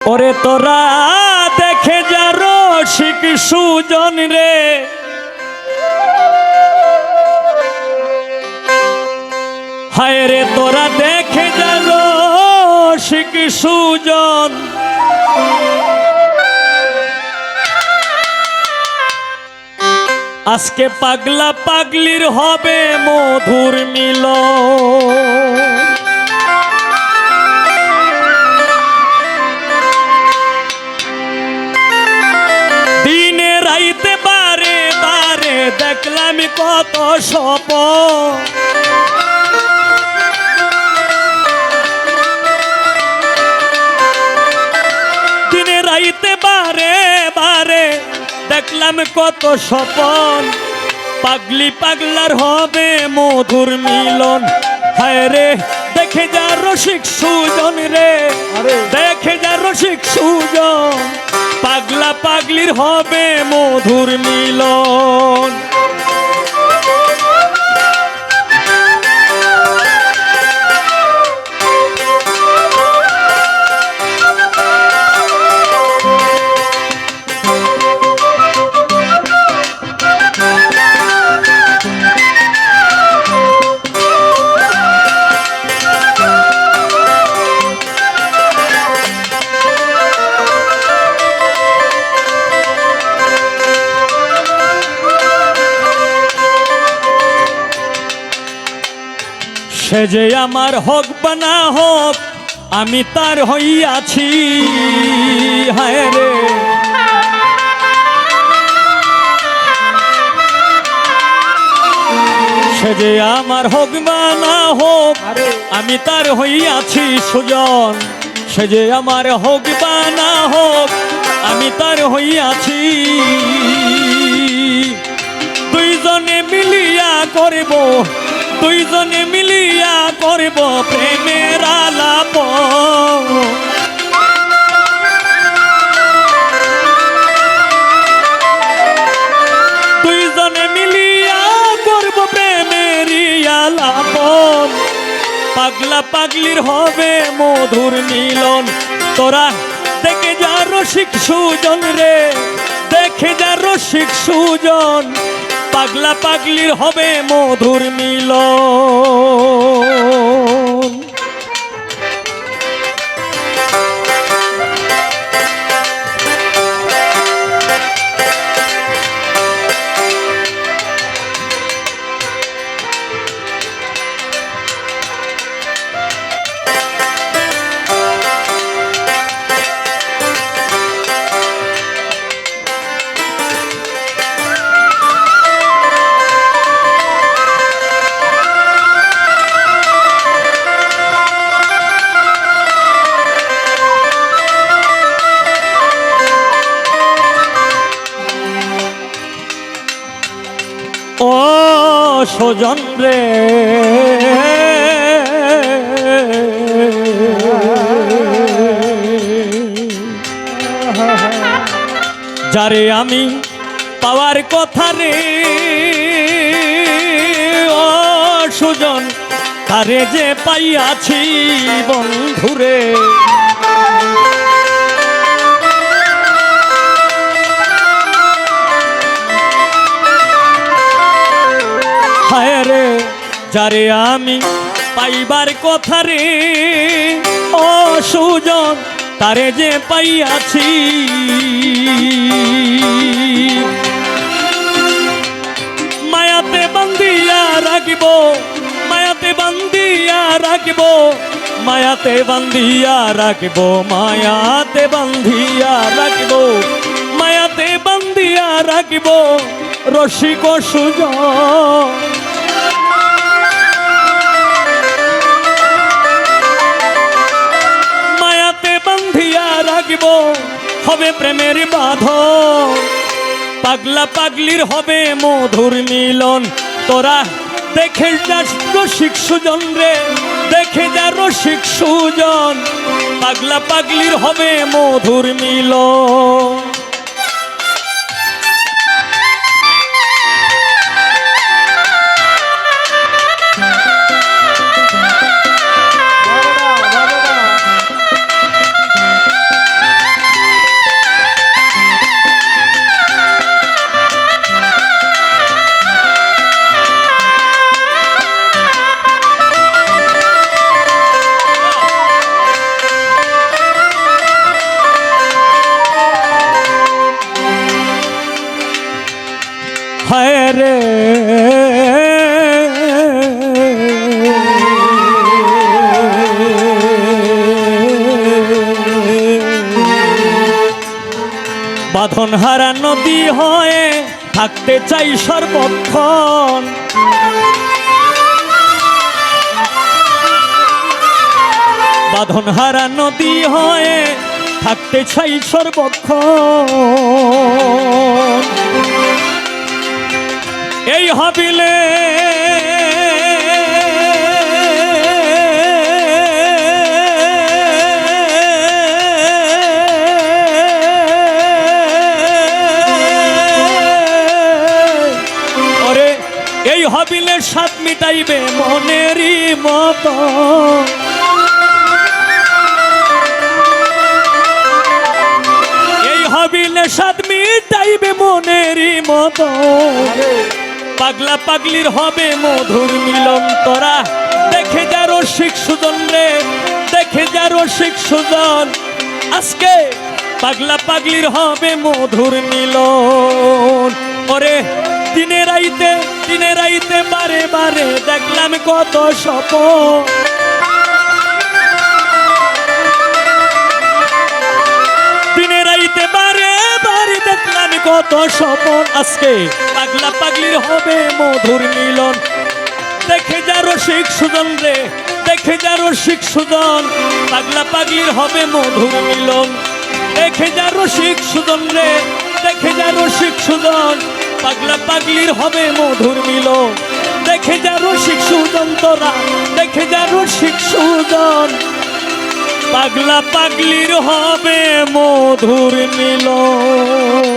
ওরে তোরা দেখে যা রসিক সুজন রে। হায় রে তোরা দেখে যা রসিক সুজন। আজকে পাগলা পাগলির হবে মধুর মিল দেখলাম কত সপ দিনে রাইতে বারে বারে দেখলাম কত সপন পাগলি পাগলার হবে মধুর মিলন। হায় রে দেখে যা রসিক সুজন রে। দেখে যা রসিক সুজন পাগলা পাগলির হবে মধুর মিলন। সে যে আমার হোক বা না হোক আমি তার হইয়াছি। হায় রে। সে যে আমার হোক বা না হোক আমি তার হইয়াছি সুজন। সে যে আমার হোক বা না হোক আমি তার হইয়াছি। দুইজনে মিলিয়া করব দুইজনে মিলিয়া করব প্রেমের আলাপ। দুইজনে মিলিয়া করব প্রেমের আলাপ। পাগলা পাগলির হবে মধুর মিলন। তোরা দেখে যা রসিক সুজন রে, দেখে যা রসিক সুজন। পাগলা পাগলির হবে মধুর মিলন। সজন রে যারে আমি পাওয়ার কথা রে ও সুজন তারে যে পাইয়াছি বন্ধুরে। রে, যারে আমি পাইবার কথা রে। ও সুজন, তারে যে পাইয়াছি। মায়াতে বান্দিয়া রাখিব, মায়াতে বান্দিয়া রাখিব, মায়াতে বান্ধিয়া রাখিব, মায়াতে বান্ধিয়া রাখিব, মায়াতে বান্ধিয়া রাখিব, রসিক সুজন। হবে প্রেমের বাঁধ পাগলা পাগলির হবে মধুর মিলন। তোরা দেখে যা রসিক সুজন রে, দেখে যা রসিক সুজন। পাগলা পাগলির হবে মধুর মিলন। রে। বাঁধন হারা নদী হয়ে থাকতে চাই সর্বক্ষণ। বাঁধন হারা নদী হয়ে থাকতে চাই সর্বক্ষণ। এই হাবিলে এই হাবিলের স্বাদ মিটাইবে মনেরই মতো। এই হবিলে স্বাদ মিটাইবে মনেরই মতো। পাগলা পাগলির হবে মধুর মিলন তোরা। দেখে যা রসিক সুজন রে, দেখে যা রসিক সুজন। আজকে পাগলা পাগলির হবে মধুর মিলন। ওরে দিনে রাইতে দিনে রাইতে বারে বারে দেখলাম কত স্বপন। দিনে রাইতে বারে বারে দেখলাম কত স্বপন। আজকে পাগলা পাগলির হবে মধুর মিলন। দেখে যা রসিক সুজন রে, দেখে যা রসিক সুজন, পাগলা পাগলির হবে মধুর মিলন। দেখে যা রসিক সুজন রে, দেখে যা রসিক সুজন, পাগলা পাগলির হবে মধুর মিলন। দেখে যা রসিক সুজন তোরা, দেখে যা রসিক সুজন, পাগলা পাগলির হবে মধুর মিলন।